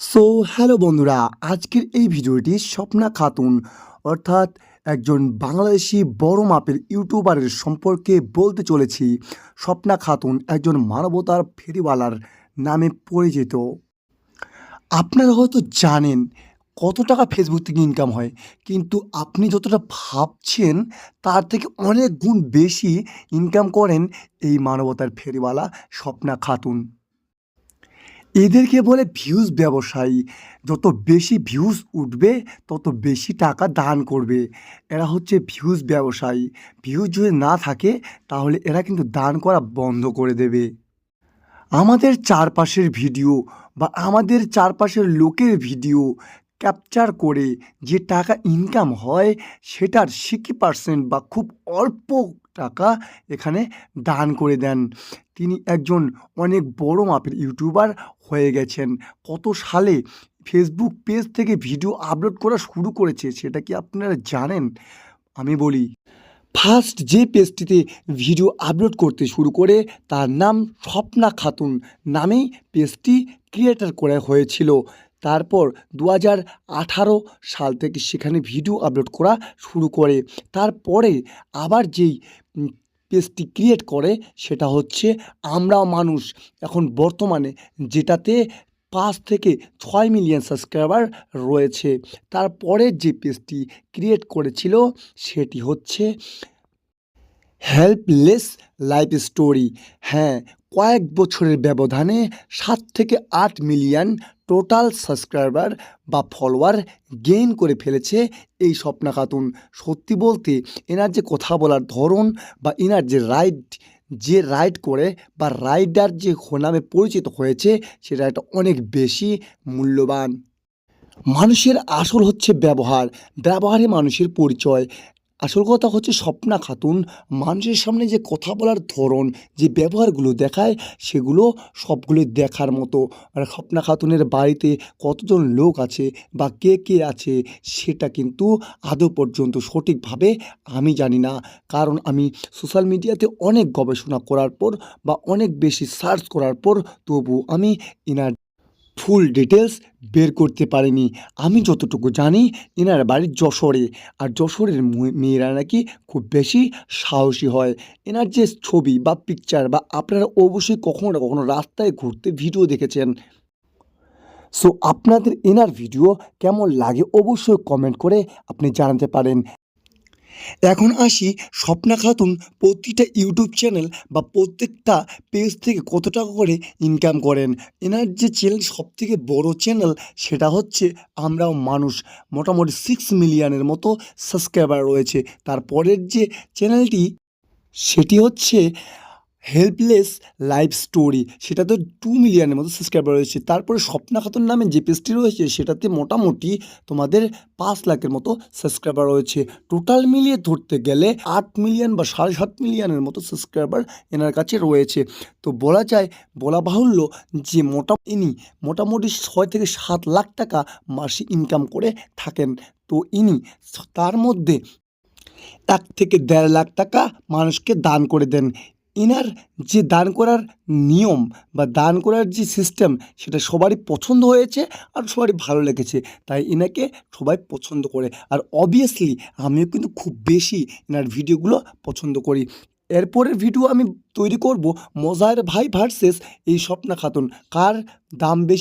So hello বন্ধুরা, আজকের এই ভিডিওটি স্বপ্না খাতুন, অর্থাৎ একজন বাংলাদেশি বড় মাপের ইউটিউবারের সম্পর্কে বলতে চলেছি। স্বপ্না খাতুন একজন মানবতার ফেরিওয়ালার নামে পরিচিত। আপনারা হয়তো জানেন কত টাকা ফেসবুক থেকে ইনকাম হয়, কিন্তু আপনি যতটা ভাবছেন, তার থেকে অনেক গুণ বেশি ইনকাম করেন এই মানবতার ফেরিওয়ালা স্বপ্না খাতুন। এদেরকে বলে ভিউজ ব্যবসায়ী। যত বেশি ভিউজ উঠবে, তত বেশি টাকা দান করবে। এরা হচ্ছে ভিউজ ব্যবসায়ী। ভিউজ যদি না থাকে, তাহলে এরা কিন্তু দান করা বন্ধ করে দেবে। আমাদের চারপাশের ভিডিও বা আমাদের চারপাশের লোকের ভিডিও ক্যাপচার করে যে টাকা ইনকাম হয়, সেটার সিক্সটি পার্সেন্ট বা খুব অল্প টাকা এখানে দান করে দেন। তিনি একজন অনেক বড় মাপের ইউটিউবার হয়ে গেছেন। কত সালে ফেসবুক পেজ থেকে ভিডিও আপলোড করা শুরু করেছে, সেটা কি আপনারা জানেন? আমি বলি ফার্স্ট যে পেজটিতে ভিডিও আপলোড করতে শুরু করে, তার নাম স্বপ্না খাতুন নামেই পেজটি ক্রিয়েটার করা হয়েছিল। তারপর দু হাজার আঠারো সাল থেকে সেখানে ভিডিও আপলোড করা শুরু করে। তারপরে আবার যেই পেজটি ক্রিয়েট করে সেটা হচ্ছে আমরা মানুষ। এখন বর্তমানে যেটাতে পাঁচ থেকে ছয় মিলিয়ন সাবস্ক্রাইবার রয়েছে। তারপরে যে পেজটি ক্রিয়েট করেছিল সেটি হচ্ছে হেল্পলেস লাইফ স্টোরি হ্যাঁ কয়েক বছরের ব্যবধানে সাত থেকে আট মিলিয়ন টোটাল সাবস্ক্রাইবার বা ফলোয়ার গেইন করে ফেলেছে এই স্বপ্না খাতুন। সত্যি বলতে, এনার যে কথা বলার ধরন বা এনার যে রাইড যে রাইড করে বা রাইডার যে নামে পরিচিত হয়েছে, সেটা একটা অনেক বেশি মূল্যবান। মানুষের আসল হচ্ছে ব্যবহার। ব্যবহারে মানুষের পরিচয়। আসল কথা হচ্ছে স্বপ্না খাতুন মানুষের সামনে যে কথা বলার ধরন, যে ব্যবহারগুলো দেখায়, সেগুলো সবগুলো দেখার মতো। আর স্বপ্না খাতুনের বাড়িতে কতজন লোক আছে বা কে কে আছে, সেটা কিন্তু আদৌ পর্যন্ত সঠিকভাবে আমি জানি না। কারণ আমি সোশ্যাল মিডিয়াতে অনেক গবেষণা করার পর বা অনেক বেশি সার্চ করার পর তবু আমি এনার ফুল ডিটেলস বের করতে পারেনি। আমি যতটুকু জানি, এনার বাড়ির যশোরে। আর যশোরের মেয়েরা নাকি খুব বেশি সাহসী হয়। এনার যে ছবি বা পিকচার বা আপনারা অবশ্যই কখনো না কখনো রাস্তায় ঘুরতে ভিডিও দেখেছেন। সো আপনাদের এনার ভিডিও কেমন লাগে অবশ্যই কমেন্ট করে আপনি জানাতে পারেন। এখন আসি স্বপ্না খাতুন প্রতিটা ইউটিউব চ্যানেল বা প্রত্যেকটা পেজ থেকে কত টাকা করে ইনকাম করেন? এনার যে চ্যানেল সব থেকে বড়ো চ্যানেল সেটা হচ্ছে আমরাও মানুষ। মোটামুটি সিক্স মিলিয়নের মতো সাবস্ক্রাইবার রয়েছে। তারপরের যে চ্যানেলটি সেটি হচ্ছে হেল্পলেস লাইফ স্টোরি সেটা তো টু মিলিয়নের মতো সাবস্ক্রাইবার রয়েছে। তারপরে স্বপ্না খাতুন নামে যে পেজটি রয়েছে, সেটাতে মোটামুটি তোমাদের পাঁচ লাখের মতো সাবস্ক্রাইবার রয়েছে। টোটাল মিলিয়ে ধরতে গেলে আট মিলিয়ন বা সাড়ে সাত মিলিয়নের মতো সাবস্ক্রাইবার এনার কাছে রয়েছে। তো বলা যায়, বলা বাহুল্য যে মোটা ইনি মোটামুটি ছয় থেকে সাত লাখ টাকা মাসে ইনকাম করে থাকেন। তো ইনি তার মধ্যে এক থেকে দেড় লাখ টাকা মানুষকে দান করে দেন। এনার যে দান করার নিয়ম বা দান করার যে সিস্টেম সেটা সবারই পছন্দ হয়েছে আর সবারই ভালো লেগেছে। তাই এনাকে সবাই পছন্দ করে। আর অবভিয়াসলি আমিও কিন্তু খুব বেশি এনার ভিডিওগুলো পছন্দ করি। এরপরের ভিডিও আমি তৈরি করব মজার ভাই ভার্সেস এই স্বপ্না খাতুন। কার দাম বেশি